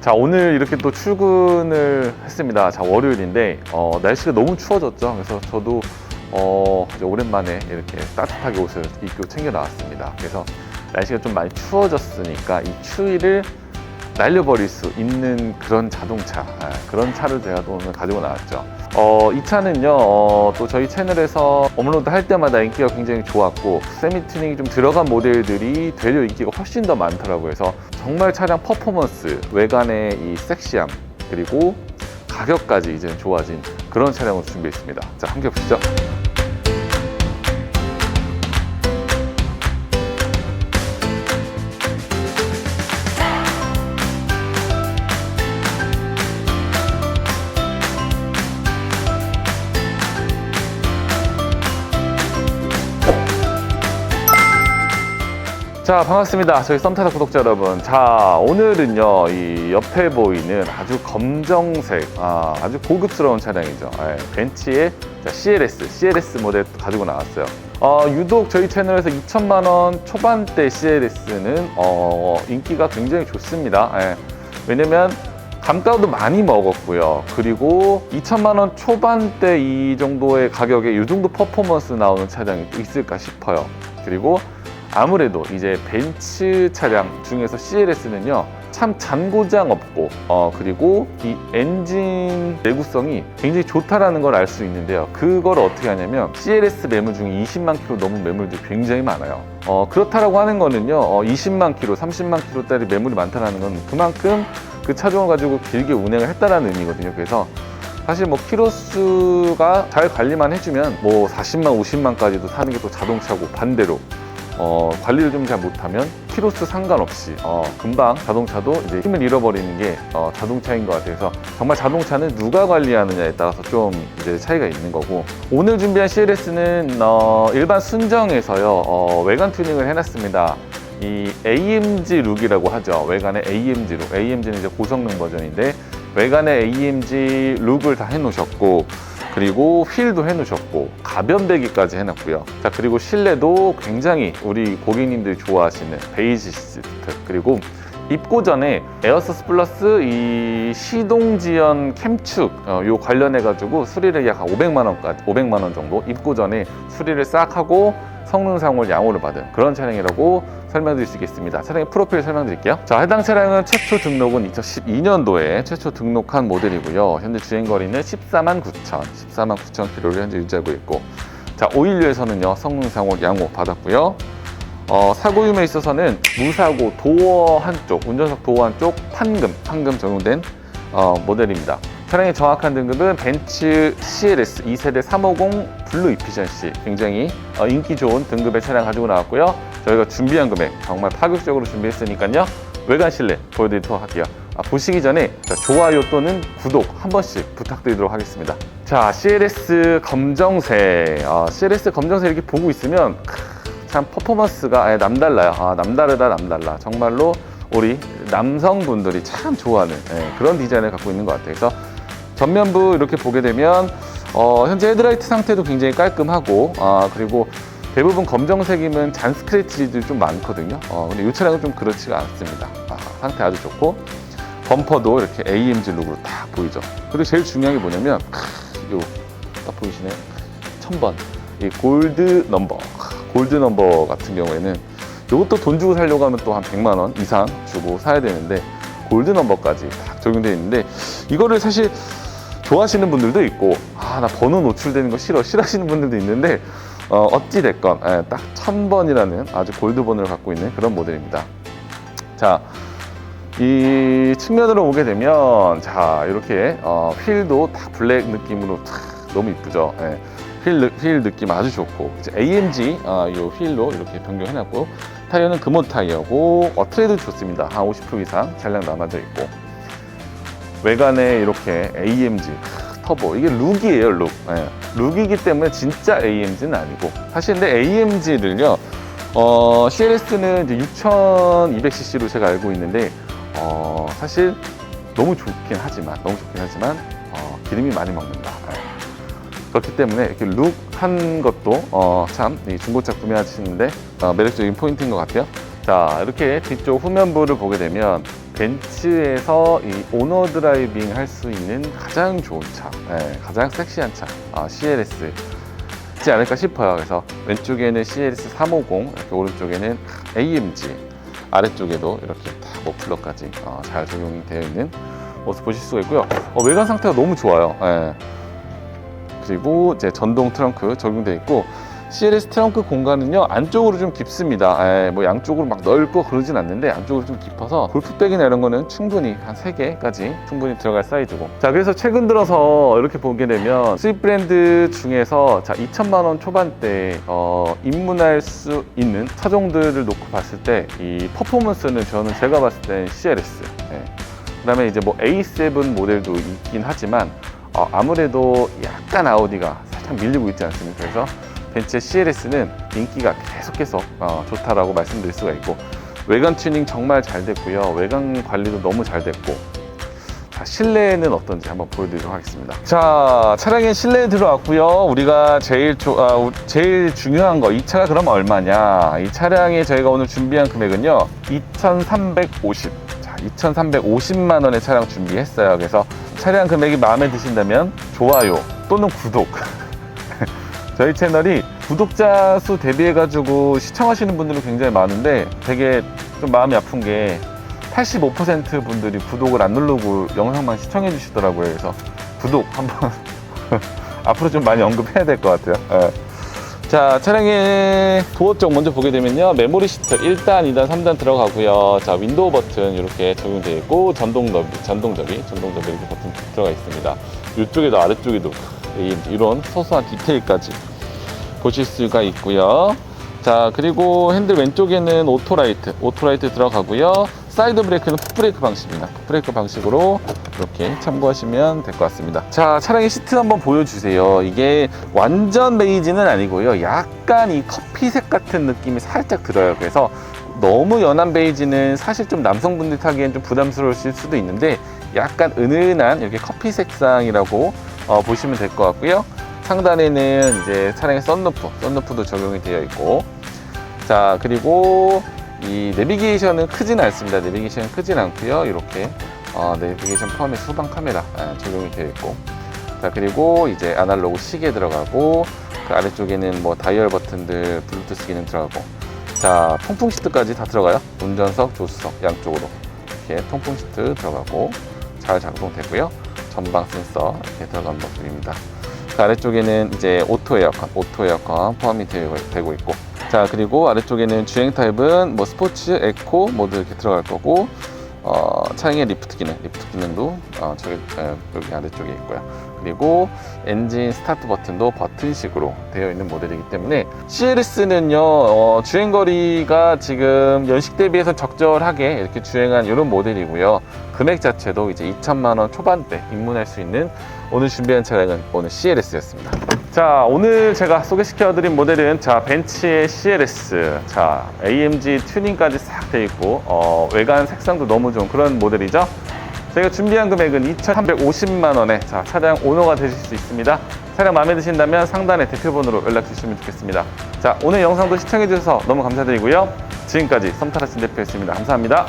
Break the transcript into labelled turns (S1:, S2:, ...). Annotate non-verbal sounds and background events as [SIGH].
S1: 자 오늘 이렇게 또 출근을 했습니다. 자 월요일인데 어, 날씨가 너무 추워졌죠. 그래서 저도 어, 오랜만에 이렇게 따뜻하게 옷을 입고 챙겨 나왔습니다. 그래서 날씨가 좀 많이 추워졌으니까 이 추위를 날려버릴 수 있는 그런 자동차 아, 그런 차를 제가 또 오늘 가지고 나왔죠. 어, 이 차는요 어, 또 저희 채널에서 업로드 할 때마다 인기가 굉장히 좋았고 세미 튜닝이 좀 들어간 모델들이 되려 인기가 훨씬 더 많더라고요. 그래서 정말 차량 퍼포먼스, 외관의 이 섹시함 그리고 가격까지 이제 좋아진 그런 차량을 준비했습니다. 자 함께 보시죠. 자 반갑습니다. 저희 썸타다 구독자 여러분. 자 오늘은요 이 옆에 보이는 아주 검정색 아, 아주 고급스러운 차량이죠. 예, 벤츠의 자, CLS CLS 모델 가지고 나왔어요. 어, 유독 저희 채널에서 2천만 원 초반대 CLS는 어, 인기가 굉장히 좋습니다. 예, 왜냐면 감가도 많이 먹었고요. 그리고 2천만 원 초반대 이 정도의 가격에 이 정도 퍼포먼스 나오는 차량이 또 있을까 싶어요. 그리고 아무래도 이제 벤츠 차량 중에서 CLS는요 참 잔고장 없고 어 그리고 이 엔진 내구성이 굉장히 좋다라는 걸 알 수 있는데요. 그걸 어떻게 하냐면 CLS 매물 중에 20만 킬로 넘은 매물들이 굉장히 많아요. 어 그렇다라고 하는 거는요 어 20만 킬로 30만 킬로짜리 매물이 많다라는 건 그만큼 그 차종을 가지고 길게 운행을 했다라는 의미거든요. 그래서 사실 뭐 키로수가 잘 관리만 해주면 뭐 40만, 50만까지도 사는 게 또 자동차고 반대로 어, 관리를 좀 잘 못하면 키로수 상관없이 어, 금방 자동차도 이제 힘을 잃어버리는 게 어, 자동차인 것 같아서 정말 자동차는 누가 관리하느냐에 따라서 좀 이제 차이가 있는 거고 오늘 준비한 CLS는 어, 일반 순정에서요 어, 외관 튜닝을 해놨습니다. 이 AMG 룩이라고 하죠. 외관에 AMG 룩. AMG는 이제 고성능 버전인데 외관에 AMG 룩을 다 해놓으셨고 그리고 휠도 해놓으셨고 가변배기까지 해놨고요. 자 그리고 실내도 굉장히 우리 고객님들이 좋아하시는 베이지 시트 그리고 입고 전에 에어서스 플러스 이 시동 지연 캠축 어, 요 관련해 가지고 수리를 약 500만 원까지 500만 원 정도 입고 전에 수리를 싹 하고 성능상을 양호를 받은 그런 차량이라고 설명드릴 수 있겠습니다. 차량의 프로필 설명드릴게요. 자, 해당 차량은 최초 등록은 2012년도에 최초 등록한 모델이고요. 현재 주행거리는 14만 9천, 14만 9천 킬로를 현재 유지하고 있고, 자, 오일류에서는요 성능상을 양호 받았고요. 어, 사고임에 있어서는 무사고 도어 한쪽, 운전석 도어 한쪽 판금, 판금 적용된 어, 모델입니다. 차량의 정확한 등급은 벤츠 CLS 2세대 350 블루 이피션시 굉장히 어, 인기 좋은 등급의 차량 가지고 나왔고요. 저희가 준비한 금액 정말 파격적으로 준비했으니까요. 외관 실내 보여드리도록 할게요. 아, 보시기 전에 자, 좋아요 또는 구독 한 번씩 부탁드리도록 하겠습니다. 자, CLS 검정색. 아, CLS 검정색 이렇게 보고 있으면 크, 참 퍼포먼스가 아예 남달라요. 아, 남다르다 남달라. 정말로 우리 남성분들이 참 좋아하는 예, 그런 디자인을 갖고 있는 것 같아요. 그래서 전면부 이렇게 보게 되면 어, 현재 헤드라이트 상태도 굉장히 깔끔하고 아, 그리고 대부분 검정색이면 잔 스크래치들이 좀 많거든요. 어, 근데 이 차량은 좀 그렇지가 않습니다. 아, 상태 아주 좋고 범퍼도 이렇게 AMG 룩으로 딱 보이죠. 그리고 제일 중요한 게 뭐냐면 크, 요딱 보이시네요. 1000번 이 골드 넘버 골드 넘버 같은 경우에는 이것도 돈 주고 살려고 하면 또 한 100만 원 이상 주고 사야 되는데 골드 넘버까지 딱 적용되어 있는데 이거를 사실 좋아하시는 분들도 있고 아 나 번호 노출되는 거 싫어 싫어하시는 분들도 있는데 어, 어찌 됐건 예, 딱 1000번이라는 아주 골드 번호를 갖고 있는 그런 모델입니다. 자, 이 측면으로 오게 되면 자 이렇게 어, 휠도 딱 블랙 느낌으로 탁 너무 이쁘죠. 예. 휠, 느- 휠 느낌 아주 좋고 이제 AMG 어, 이 휠로 이렇게 변경해놨고 타이어는 금호 타이어고 어, 트레드 좋습니다. 한 50% 이상 잔량 남아져 있고 외관에 이렇게 AMG 크, 터보 이게 룩이에요 룩 예. 룩이기 때문에 진짜 AMG는 아니고 사실 근데 AMG를요 어, CLS는 이제 6200cc로 제가 알고 있는데 어, 사실 너무 좋긴 하지만 너무 좋긴 하지만 어, 기름이 많이 먹는다 예. 그렇기 때문에 이렇게 룩 한 것도 어, 참이 중고차 구매하시는데 어, 매력적인 포인트인 것 같아요 자 이렇게 뒤쪽 후면부를 보게 되면 벤츠에서 이 오너 드라이빙 할 수 있는 가장 좋은 차, 예, 가장 섹시한 차, 아, CLS. 지 않을까 싶어요. 그래서 왼쪽에는 CLS 350, 이렇게 오른쪽에는 AMG, 아래쪽에도 이렇게 다 머플러까지 어, 잘 적용이 되어 있는 모습 보실 수가 있고요. 어, 외관 상태가 너무 좋아요. 예. 그리고 이제 전동 트렁크 적용되어 있고 CLS 트렁크 공간은요 안쪽으로 좀 깊습니다. 예, 뭐 양쪽으로 막 넓고 그러진 않는데 안쪽으로 좀 깊어서 골프백이나 이런 거는 충분히 한 3개까지 충분히 들어갈 사이즈고 자 그래서 최근 들어서 이렇게 보게 되면 수입 브랜드 중에서 자 2천만 원 초반대 어, 입문할 수 있는 차종들을 놓고 봤을 때 이 퍼포먼스는 저는 제가 봤을 땐 CLS 예. 그 다음에 이제 뭐 A7 모델도 있긴 하지만 어, 아무래도 약간 아우디가 살짝 밀리고 있지 않습니까? 그래서 벤츠의 CLS는 인기가 계속해서 어, 좋다라고 말씀드릴 수가 있고 외관 튜닝 정말 잘 됐고요. 외관 관리도 너무 잘 됐고 자, 실내는 어떤지 한번 보여드리도록 하겠습니다. 자, 차량의 실내에 들어왔고요. 우리가 제일 조- 아, 우- 제일 중요한 거, 이 차가 그럼 얼마냐? 이 차량에 저희가 오늘 준비한 금액은요, 2,350. 자, 2,350만 원의 차량 준비했어요. 그래서 차량 금액이 마음에 드신다면 좋아요 또는 구독. [LAUGHS] 저희 채널이 구독자 수 대비해 가지고 시청하시는 분들이 굉장히 많은데 되게 좀 마음이 아픈 게 85% 분들이 구독을 안 누르고 영상만 시청해 주시더라고요. 그래서 구독 한번 [LAUGHS] 앞으로 좀 많이 언급해야 될 것 같아요. 예. 자, 차량의 도어 쪽 먼저 보게 되면요. 메모리 시트 1단, 2단, 3단 들어가고요. 자, 윈도우 버튼 이렇게 적용되어 있고 전동 너비, 전동 접이, 전동 접이 이렇게 버튼 들어가 있습니다. 이쪽에도 아래쪽에도 이- 이런 소소한 디테일까지 보실 수가 있고요. 자, 그리고 핸들 왼쪽에는 오토라이트, 오토라이트 들어가고요. 사이드 브레이크는 풋브레이크 방식입니다. 풋브레이크 방식으로 이렇게 참고하시면 될 것 같습니다. 자, 차량의 시트 한번 보여주세요. 이게 완전 베이지는 아니고요. 약간 이 커피색 같은 느낌이 살짝 들어요. 그래서 너무 연한 베이지는 사실 좀 남성분들 타기엔 좀 부담스러우실 수도 있는데 약간 은은한 이렇게 커피 색상이라고 어, 보시면 될 것 같고요. 상단에는 이제 차량의 썬루프, 썬루프도 적용이 되어 있고 자 그리고 이 내비게이션은 크진 않습니다. 내비게이션은 크진 않고요. 이렇게 어, 내비게이션 포함해서 후방 카메라 아, 적용이 되어 있고 자 그리고 이제 아날로그 시계 들어가고 그 아래쪽에는 뭐 다이얼 버튼들 블루투스 기능 들어가고 자 통풍 시트까지 다 들어가요. 운전석, 조수석 양쪽으로 이렇게 통풍 시트 들어가고 잘 작동되고요. 전방 센서 이렇게 들어간 모습입니다. 그 아래쪽에는 이제 오토 에어컨, 오토 에어컨 포함이 되고 있고 자 그리고 아래쪽에는 주행 타입은 뭐 스포츠, 에코 모두 이렇게 들어갈 거고 어, 차량의 리프트 기능, 리프트 기능도 어, 저기 에, 여기 아래쪽에 있고요. 그리고 엔진 스타트 버튼도 버튼식으로 되어 있는 모델이기 때문에 CLS는요 어, 주행 거리가 지금 연식 대비해서 적절하게 이렇게 주행한 이런 모델이고요. 금액 자체도 이제 2천만 원 초반대 입문할 수 있는 오늘 준비한 차량은 오늘 CLS였습니다. 자, 오늘 제가 소개시켜 드린 모델은 자 벤츠의 CLS, 자 AMG 튜닝까지 싹 돼 있고 어, 외관 색상도 너무 좋은 그런 모델이죠. 저희가 준비한 금액은 2,350만 원에 자 차량 오너가 되실 수 있습니다. 차량 마음에 드신다면 상단의 대표번호로 연락 주시면 좋겠습니다. 자, 오늘 영상도 시청해 주셔서 너무 감사드리고요. 지금까지 썸타라신 대표였습니다. 감사합니다.